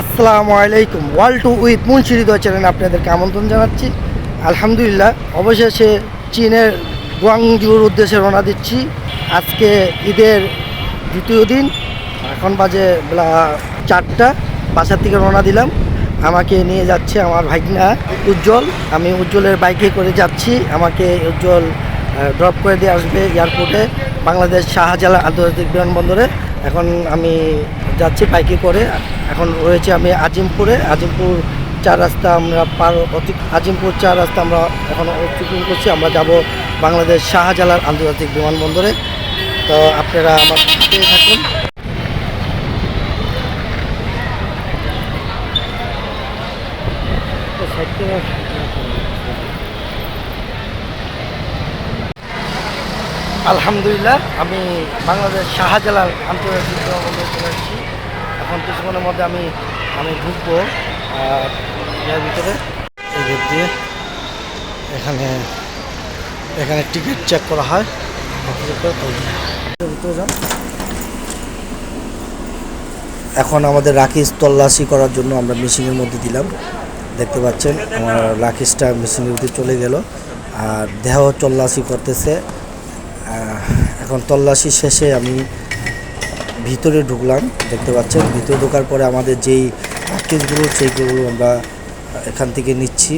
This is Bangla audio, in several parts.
আসসালামু আলাইকুম। World tour with Munshi Hriday চ্যানেলে আপনাদেরকে আমন্ত্রণ জানাচ্ছি। আলহামদুলিল্লাহ, অবশেষে চীনের গুয়াংজুর উদ্দেশ্যে রওনা দিচ্ছি। আজকে ঈদের দ্বিতীয় দিন, এখন বাজে বেলা চারটা, বাসার থেকে রওনা দিলাম। আমাকে নিয়ে যাচ্ছে আমার ভাইকনা উজ্জ্বল। আমি উজ্জ্বলের বাইকে করে যাচ্ছি। আমাকে উজ্জ্বল ড্রপ করে দিয়ে আসবে এয়ারপোর্টে বাংলাদেশ শাহজালাল আন্তর্জাতিক বিমানবন্দরে। এখন আমি যাচ্ছি বাইকে করে। এখন রয়েছে আমি আজিমপুরে। আজিমপুর চার রাস্তা আমরা পার আজিমপুর চার রাস্তা আমরা এখন অতিক্রম করছি। আমরা যাব বাংলাদেশ শাহজালাল আন্তর্জাতিক বিমানবন্দরে। তো আপনারা আমার থাকুন। আলহামদুলিল্লাহ, আমি বাংলাদেশ শাহজালাল আন্তর্জাতিক বিমানবন্দরে চলে এসেছি এখন কিছুক্ষণের মধ্যে আমি আমি ঢুকবো এর ভিতরে এই গেট দিয়ে এখানে এখানে টিকিট চেক করা হয়। এখন আমাদের রাখিস তল্লাশি করার জন্য আমরা মেশিনের মধ্যে দিলাম। দেখতে পাচ্ছেন, আমার রাখিসটা মেশিনের ভিতরে চলে গেল। আর দেহ তল্লাশি করতেছে। এখন তল্লাশি শেষে আমি ভিতরে ঢুকলাম, দেখতে পাচ্ছেন? ভিতরে ঢোকার পরে আমাদের যেই রাখিসগুলো সেইগুলো আমরা এখান থেকে নিচ্ছি।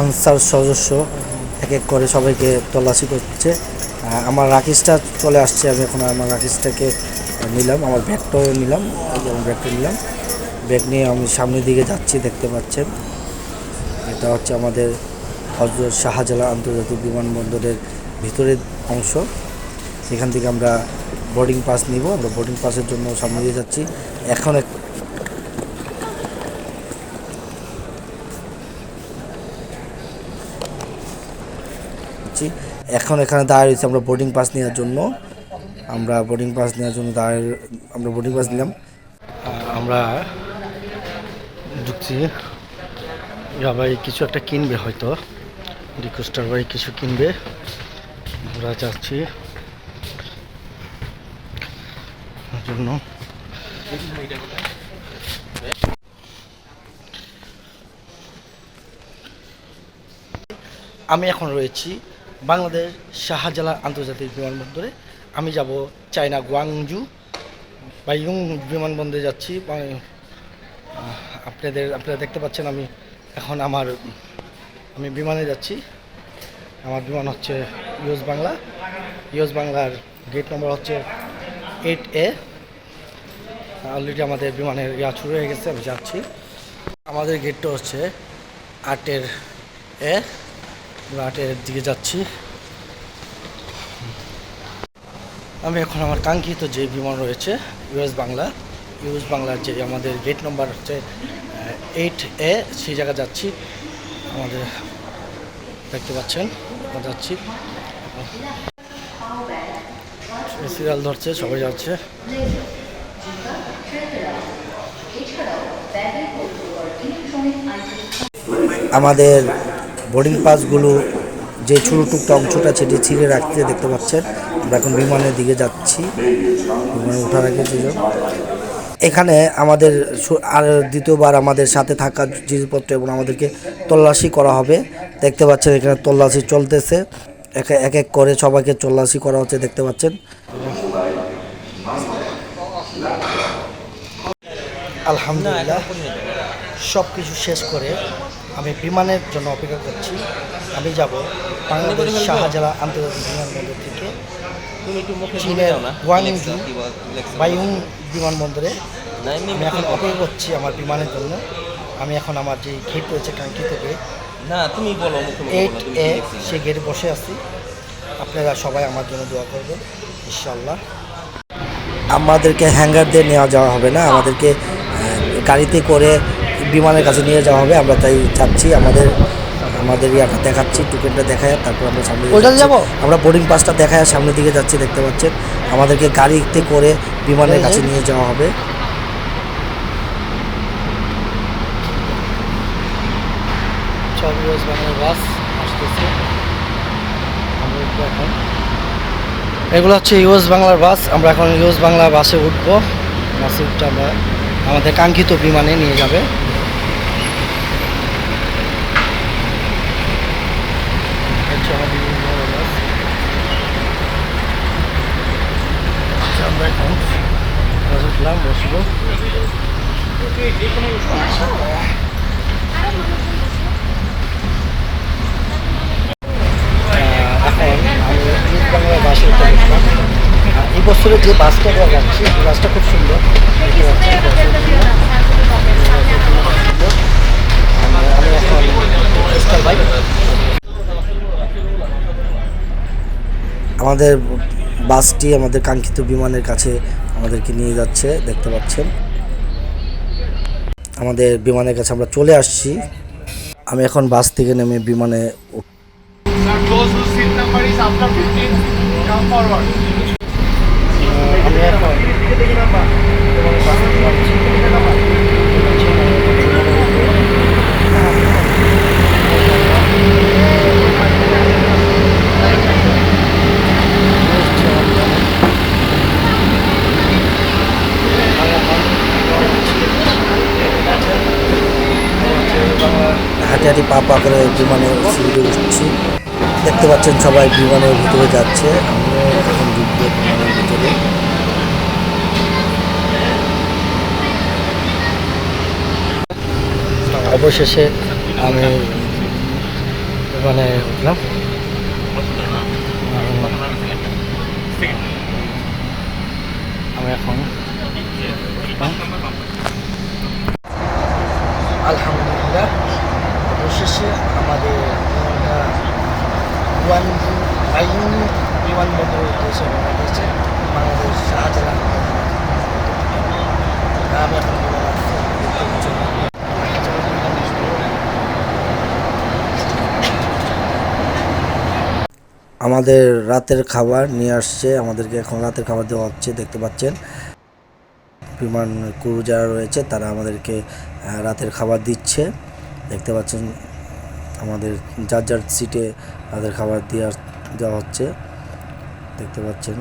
আনসার সদস্য এক এক করে সবাইকে তল্লাশি করছে। আমার রাকেশটা চলে আসছে, আমি এখন আমার রাখিসটাকে নিলাম, আমার ব্যাগটাও নিলাম ব্যাগটা নিলাম। ব্যাগ নিয়ে আমি সামনের দিকে যাচ্ছি, দেখতে পাচ্ছেন? এটা হচ্ছে আমাদের হজরত শাহজালা আন্তর্জাতিক বিমানবন্দরের ভিতরের অংশ। সেখান থেকে আমরা বোর্ডিং পাস নিব, আমরা বোর্ডিং পাসের জন্য সামনে দিয়ে যাচ্ছি। এখন এক এখন এখানে দাঁড়িয়ে রয়েছে আমরা বোর্ডিং পাস নেওয়ার জন্য। আমরা বোর্ডিং পাস নেওয়ার জন্য দাঁড়িয়ে আমরা বোর্ডিং পাস নিলাম। আমরা ঢুকছি। সবাই কিছু একটা কিনবে হয়তো। রিকোয়েস্টার ভাই কিছু কিনবে। আমরা যাচ্ছি ওর জন্য। আমি এখন রয়েছি বাংলাদেশ শাহজালাল আন্তর্জাতিক বিমানবন্দরে। আমি যাব চায়না গুয়াংজু বা ইয়ং বিমানবন্দরে যাচ্ছি। আপনাদের, আপনারা দেখতে পাচ্ছেন আমি এখন আমার, আমি বিমানে যাচ্ছি। আমার বিমান হচ্ছে ইউএস বাংলা। ইউএস বাংলার গেট নম্বর হচ্ছে এইট এ। অলরেডি আমাদের বিমানের ইয়া শুরু হয়ে গেছে, আমি যাচ্ছি। আমাদের গেটটা হচ্ছে আটের এ আটের দিকে যাচ্ছি। আমি এখন আমার কাঙ্ক্ষিত যে বিমান রয়েছে ইউএস বাংলা ইউএস বাংলার যে আমাদের গেট নম্বর হচ্ছে এইট এ সেই জায়গা যাচ্ছি। আমাদের দেখতে পাচ্ছেন যাচ্ছি। সিরিয়াল ধরছে, সবাই যাচ্ছে। আমাদের বোর্ডিং পাসগুলো যে ছোটো টুকটা অংশটা সেটি ছিঁড়ে রাখতে দেখতে পাচ্ছেন, আমরা এখন বিমানের দিকে যাচ্ছি। বিমানে ওঠার আগে দুজন এখানে আমাদের আর দ্বিতীয়বার আমাদের সাথে থাকা জিনিসপত্র এবং আমাদেরকে তল্লাশি করা হবে। দেখতে পাচ্ছেন এখানে তল্লাশি চলতেছে। এক এক করে সবাইকে তল্লাশি করা হচ্ছে, দেখতে পাচ্ছেন। আলহামদুলিল্লাহ সব কিছু শেষ করে আমি বিমানের জন্য অপেক্ষা করছি। আমি যাব বাংলাদেশ শাহজালাল আন্তর্জাতিক বিমানবন্দর থেকে তুমি চীনের গুয়াংজু বিমানবন্দরে। আমি এখন অপেক্ষা করছি আমার বিমানের জন্য। আমি এখন আমার যে গেট রয়েছে কাঙ্ক্ষিত গেট না তুমি বলো এইট এ সে গেট বসে আছি। আপনারা সবাই আমার জন্য দোয়া করবেন ইনশাল্লাহ আমাদেরকে হ্যাঙ্গার দিয়ে নেওয়া যাওয়া হবে না আমাদেরকে গাড়িতে করে বিমানের কাছে নিয়ে যাওয়া হবে আমরা তাই চাচ্ছি আমাদের আমাদের ইয়াটা দেখাচ্ছি টিকিটটা দেখায় তারপর আমরা সামনে যাব? আমরা বোর্ডিং পাসটা দেখায় সামনের দিকে যাচ্ছি দেখতে পাচ্ছেন। আমাদেরকে গাড়িতে করে বিমানের কাছে নিয়ে যাওয়া হবে। এগুলো হচ্ছে ইউএস বাংলার বাস। আমরা এখন ইউএস বাংলা বাসে উঠবো। বাসে উঠতে আমরা আমাদের কাঙ্ক্ষিত বিমানে নিয়ে যাবে হচ্ছে আমাদের বড় বাস। আচ্ছা, আমরা এখন বাসে উঠলাম বসবো। বাংলার বাসে বছরে যে বাসটা দেওয়া যাচ্ছে এই বাসটা খুব সুন্দর। আমাদের বাসটি আমাদের কাঙ্ক্ষিত বিমানের কাছে আমাদেরকে নিয়ে যাচ্ছে দেখতে পাচ্ছেন। আমাদের বিমানের কাছে আমরা চলে আসছি। আমি এখন বাস থেকে নেমে বিমানে উঠ- Sir, হাঁটি হাঁটি পা পা করে বিমানে সিটে উঠছি দেখতে পাচ্ছেন সবাই বিমানের ভিতরে যাচ্ছে। আমিও এখন ঢুকবো বিমানের ভিতরে। অবশেষে আমি মানে উঠলাম। আমি এখন আলহামদুলিল্লাহ। অবশেষে আমাদের ওয়ান আইন বিমানবন্দরের উদ্দেশ্যে রওনা দিয়েছে বাংলাদেশ। পাচ্ছেন। আমাদের রাতের খাবার নিয়ে আসছে, আমাদেরকে এখন রাতের খাবার দেওয়া হচ্ছে, দেখতে পাচ্ছেন। বিমান ক্রু যারা রয়েছে, তারা আমাদেরকে রাতের খাবার দিচ্ছে। দেখতে পাচ্ছেন আমাদের যার যার সিটে তাদের খাবার দেওয়া দেওয়া হচ্ছে। দেখতে পাচ্ছেন।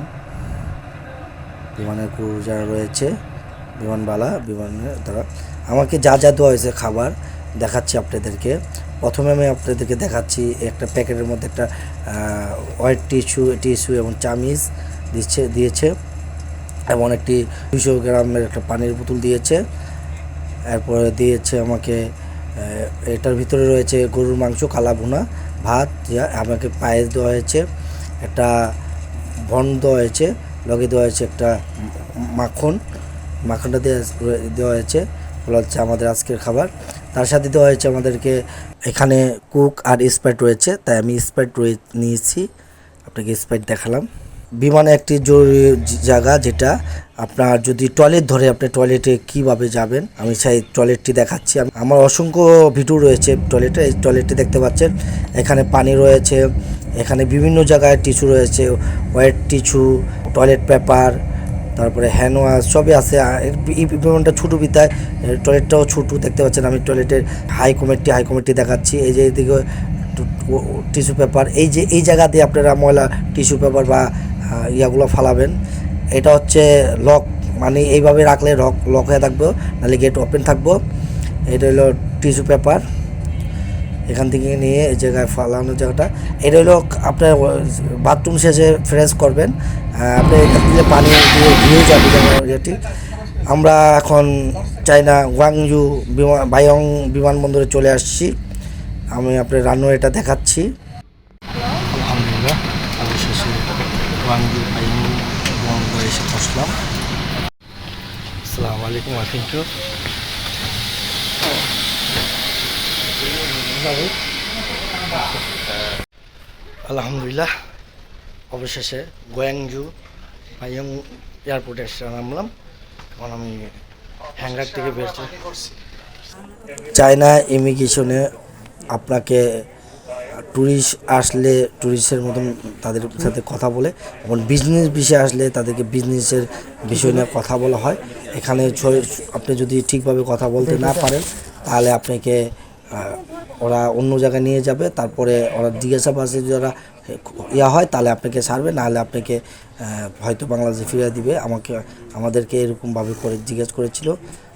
বিমানের ক্রু যারা রয়েছে, বিমানবালা, বিমানের দ্বারা আমাকে যা যা দেওয়া হয়েছে খাবার দেখাচ্ছি আপনাদেরকে। প্রথমে আমি আপনাদেরকে দেখাচ্ছি একটা প্যাকেটের মধ্যে একটা হোয়াইট টিস্যু টিস্যু এবং চামিজ দিচ্ছে, দিয়েছে এবং একটি দুশো গ্রামের একটা পানির বোতল দিয়েছে। এরপরে দিয়েছে আমাকে এটার ভিতরে রয়েছে গরুর মাংস, কালা ভুনা, ভাত আমাকে পায়েস দেওয়া হয়েছে, একটা ভন দেওয়া হয়েছে, লগে দেওয়া হয়েছে একটা মাখন, মাখনটা দেওয়া দেওয়া হয়েছে, বলা হচ্ছে আমাদের আজকের খাবার। তার সাথে দেওয়া হয়েছে আমাদেরকে এখানে কুক আর স্প্রাইট রয়েছে, তাই আমি স্প্রাইট রয়ে, নিয়েছি, আপনাকে স্প্রাইট দেখালাম। বিমানে একটি জরুরি জায়গা যেটা আপনার যদি টয়লেট ধরে আপনি টয়লেটে কীভাবে যাবেন, আমি সেই টয়লেটটি দেখাচ্ছি। আমার অসংখ্য ভিডিও রয়েছে টয়লেটে, এই টয়লেটটি দেখতে পাচ্ছেন। এখানে পানি রয়েছে, এখানে বিভিন্ন জায়গায় টিস্যু রয়েছে, ওয়েট টিস্যু, টয়লেট পেপার, তারপরে হ্যান্ড ওয়াশ সবই আছে। এই- বিমানটা ছোটো বিতায় টয়লেটটাও ছোটো, দেখতে পাচ্ছেন আমি টয়লেটের হাই কমিটি হাই কমিটি দেখাচ্ছি। এই যে এদিকে টিস্যু পেপার, এই যে, এই জায়গা দিয়ে আপনারা ময়লা, টিস্যু পেপার বা ইয়াগুলো ফালাবেন। এটা হচ্ছে লক মানে এইভাবে রাখলে লক লক হয়ে থাকব, নাহলে গেট ওপেন থাকব। এটা হলো টিস্যু পেপার এখান থেকে নিয়ে এই জায়গায় ফালানোর জায়গাটা। এটা হলো আপনার বাথরুম শেষে ফ্রেশ করবেন। আপনি এখান থেকে পানি দিয়ে ধুয়ে যাবে জায়গাটি আমরা এখন চাইনা ওয়াংজু বিমান বায়ং বিমানবন্দরে চলে আসছি। আমি আপনার রানওয়েটা দেখাচ্ছি আলহামদুলিল্লাহ অবশেষে ওয়াংজু আইন বিমানবন্দরে এসে বসলাম আসসালামু আলাইকুম আথিঙ্কু আলহামদুলিল্লাহ, অবশেষে গোয়াংজু আইয়ং এয়ারপোর্টে এসে নামলাম। এখন আমি হ্যাঙ্গার থেকে বেরোচ্ছি চায়না ইমিগ্রেশনে আপনাকে ট্যুরিস্ট আসলে ট্যুরিস্টের মতন তাদের সাথে কথা বলে এবং বিজনেস বিষয়ে আসলে তাদেরকে বিজনেসের বিষয় নিয়ে কথা বলা হয়। এখানে আপনি যদি ঠিকভাবে কথা বলতে না পারেন, তাহলে আপনাকে ওরা অন্য জায়গায় নিয়ে যাবে, তারপরে ওরা জিজ্ঞাসাবাসে যারা ইয়া হয়, তাহলে আপনাকে ছাড়বে, নাহলে আপনাকে হয়তো বাংলাদেশে ফিরিয়ে দিবে। আমাকে, আমাদেরকে এরকমভাবে করে জিজ্ঞেস করেছিল।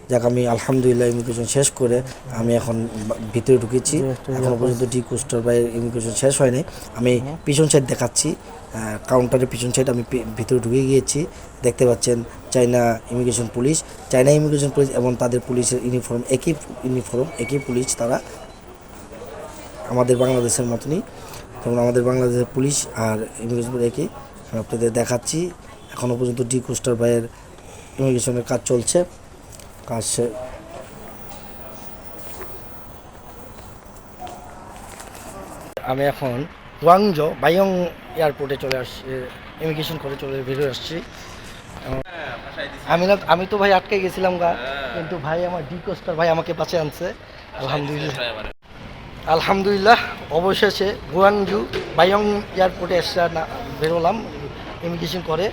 যাক আমি আলহামদুলিল্লাহ ইমিগ্রেশন শেষ করে আমি এখন ভিতরে ঢুকেছি। এখনও পর্যন্ত ডি কোস্টার বাই ইমিগ্রেশন শেষ হয়নি। আমি পিছন সাইড দেখাচ্ছি। কাউন্টারের পিছন সাইড আমি ভিতরে ঢুকে গিয়েছি। দেখতে পাচ্ছেন China immigration police China immigration police এবং তাদের পুলিশের ইউনিফর্ম একই ইউনিফর্ম একই পুলিশ তারা আমাদের বাংলাদেশের মতনই। যেমন আমাদের বাংলাদেশের পুলিশ আর ইমিগ্রেশন একই। আমি আপনাদের দেখাচ্ছি। এখনও পর্যন্ত ডি কোস্টার বাইয়ের ইমিগ্রেশনের কাজ চলছে। সে- আমি এখন ওয়াংজ বাইয়ং এয়ারপোর্টে চলে আসছি ইমিগ্রেশন করে চলে বেরিয়ে আসছি। আমি না, আমি তো ভাই আটকে গেছিলাম গা, কিন্তু ভাই আমার ডি কোস্টার ভাই আমাকে বাঁচে আনছে। আলহামদুলিল্লাহ। আলহামদুলিল্লাহ, অবশেষে গুয়াংজু বাইয়ং এয়ারপোর্টে এসে না, বেরোলাম ইমিগ্রেশন করে।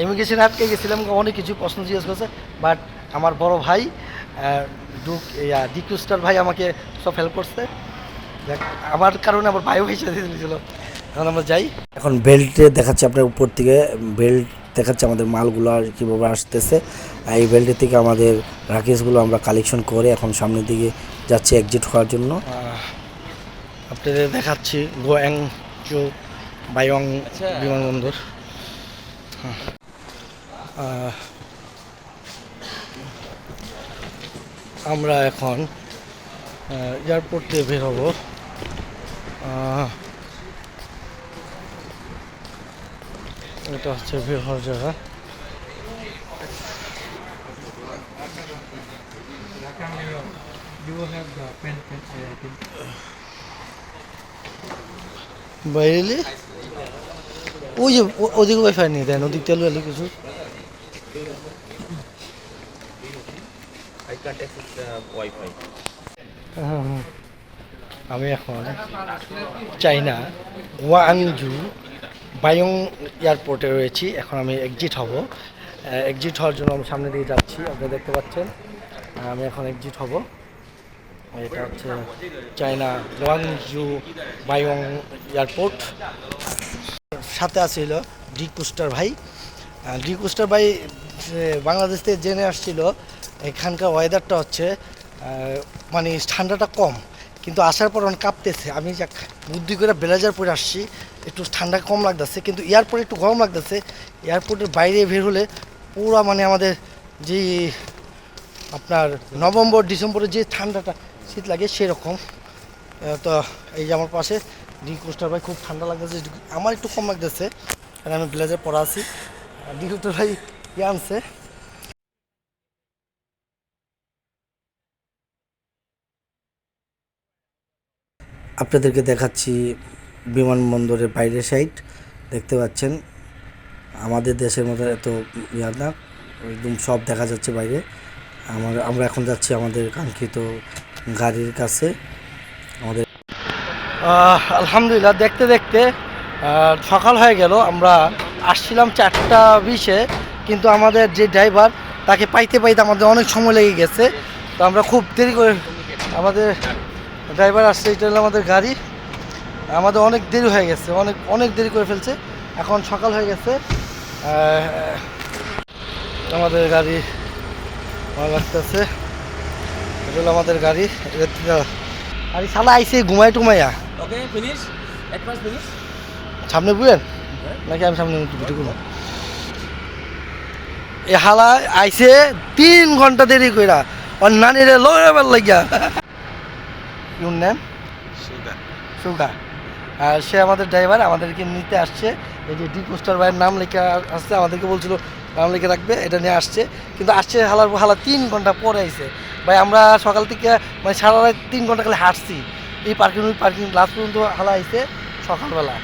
ইমিগ্রেশনে আটকে গেছিলাম অনেক কিছু প্রশ্ন জিজ্ঞেস করছে বাট আমার বড় ভাই ডুক ইয়া ডিকুস্টার ভাই আমাকে সব হেল্প করছে। দেখ, আমার কারণে আমার ভাইও হিসেবে দিয়েছিল। এখন আমরা যাই। এখন বেল্টে দেখাচ্ছে আপনার উপর থেকে বেল্ট দেখাচ্ছে আমাদের মালগুলো আর কীভাবে আসতেছে। আর এই বেল্টের থেকে আমাদের রাকেশগুলো আমরা কালেকশন করে এখন সামনের দিকে যাচ্ছি এক্সিট হওয়ার জন্য। আপনাদের দেখাচ্ছি গোয়াং চো বাইং আচ্ছা। বিমানবন্দর হ্যাঁ। আহ, আমরা এখন এয়ারপোর্ট থেকে বের হব। এটা হচ্ছে বের হওয়ার জায়গা। বাইরে ওই যে ওদিকে ওয়াইফাই নিয়ে দেন, ওদিক তেল কিছু। আমি এখন চাইনা ওয়াংজু বায়ং এয়ারপোর্টে রয়েছি। এখন আমি এক্সিট হব। এক্সিট হওয়ার জন্য আমি সামনে দিয়ে যাচ্ছি, আপনারা দেখতে পাচ্ছেন। আমি এখন এক্সিট হব। এটা হচ্ছে চাইনা ওয়াংজু বায়ং এয়ারপোর্ট। সাথে আছিল ডি কুস্টার ভাই। ডি কুস্টার ভাই বাংলাদেশ থেকে জেনে আসছিল এখানকার ওয়েদারটা হচ্ছে মানে ঠান্ডাটা কম, কিন্তু আসার পর অনেক কাঁপতেছে। আমি যাক, বুদ্ধি করে ব্লেজার পরে আসছি, একটু ঠান্ডা কম লাগতেছে, কিন্তু এয়ারপোর্টে একটু গরম লাগতেছে। এয়ারপোর্টের বাইরে বের হলে পুরো মানে আমাদের যে আপনার নভেম্বর ডিসেম্বরে যে ঠান্ডাটা শীত লাগে সেরকম। তো এই যে আমার পাশে ডি কোস্টার ভাই খুব ঠান্ডা লাগতেছে, আমার একটু কম লাগতেছে। আমি ব্লেজার পরা আছি। আর ডি কোস্টার ভাই ইয়ে আনছে। আপনাদেরকে দেখাচ্ছি বিমানবন্দরের বাইরের সাইড দেখতে পাচ্ছেন, আমাদের দেশের মতো এত ইয়া না, একদম সব দেখা যাচ্ছে বাইরে। আমার, আমরা এখন যাচ্ছি আমাদের কাঙ্ক্ষিত গাড়ির কাছে। আমাদের আলহামদুলিল্লাহ, দেখতে দেখতে সকাল হয়ে গেল। আমরা আসছিলাম চারটা বিশে, কিন্তু আমাদের যে ড্রাইভার, তাকে পাইতে পাইতে আমাদের অনেক সময় লেগে গেছে। তো আমরা খুব দেরি করে, আমাদের ড্রাইভার আসছে এটা হলো আমাদের গাড়ি। আমাদের অনেক দেরি হয়ে গেছে অনেক অনেক দেরি করে ফেলছে। এখন সকাল হয়ে গেছে। আমাদের গাড়ি ভালো লাগতেছে। এটা হলো আমাদের গাড়ি আরে শালা আইসে ঘুমাই টুমাইয়া। সামনে বুঝেন নাকি আমি সামনে ভিডিও করব? এ হালা আইসে তিন ঘণ্টা দেরি কইরা ওর নানিরে লড়াবার লাগিয়া। ইউর নেম সুগা আর সে আমাদের ড্রাইভার আমাদেরকে নিতে আসছে। এই যে ডি পোস্টার ভাইয়ের নাম লেখা আসছে আমাদেরকে বলছিল নাম লিখে রাখবে এটা নিয়ে আসছে। কিন্তু আসছে হালার হালা তিন ঘণ্টা পরে আইছে। ভাই আমরা সকাল থেকে মানে সারা রাত তিন ঘণ্টা খালি হাঁটছি। এই পার্কিং পার্কিং লাস্ট পর্যন্ত হালা আইছে সকালবেলা।